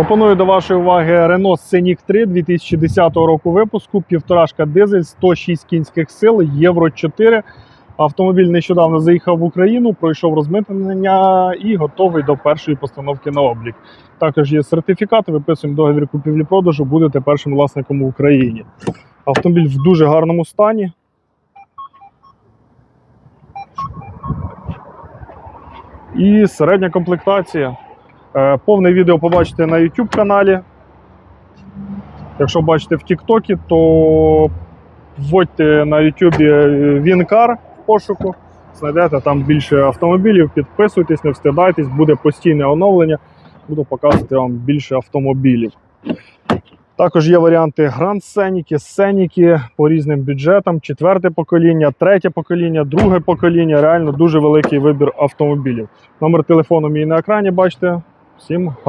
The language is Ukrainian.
Пропоную до вашої уваги Renault Scenic 3 2010 року випуску, півторашка дизель, 106 кінських сил, Євро 4. Автомобіль нещодавно заїхав в Україну, пройшов розмитнення і готовий до першої постановки на облік. Також є сертифікат, виписуємо договір купівлі-продажу, будете першим власником в Україні. Автомобіль в дуже гарному стані. І середня комплектація. Е, Повне відео побачите на YouTube каналі. Якщо бачите в TikTok, то вводьте на YouTube Вінкар в пошуку, знайдете там більше автомобілів, підписуйтесь, не встидайтесь, буде постійне оновлення, буду показувати вам більше автомобілів. Також є варіанти Grand Сеніки, Сеніки по різним бюджетам, четверте покоління, третє покоління, друге покоління. Реально дуже великий вибір автомобілів. Номер телефону мій на екрані бачите. Sim,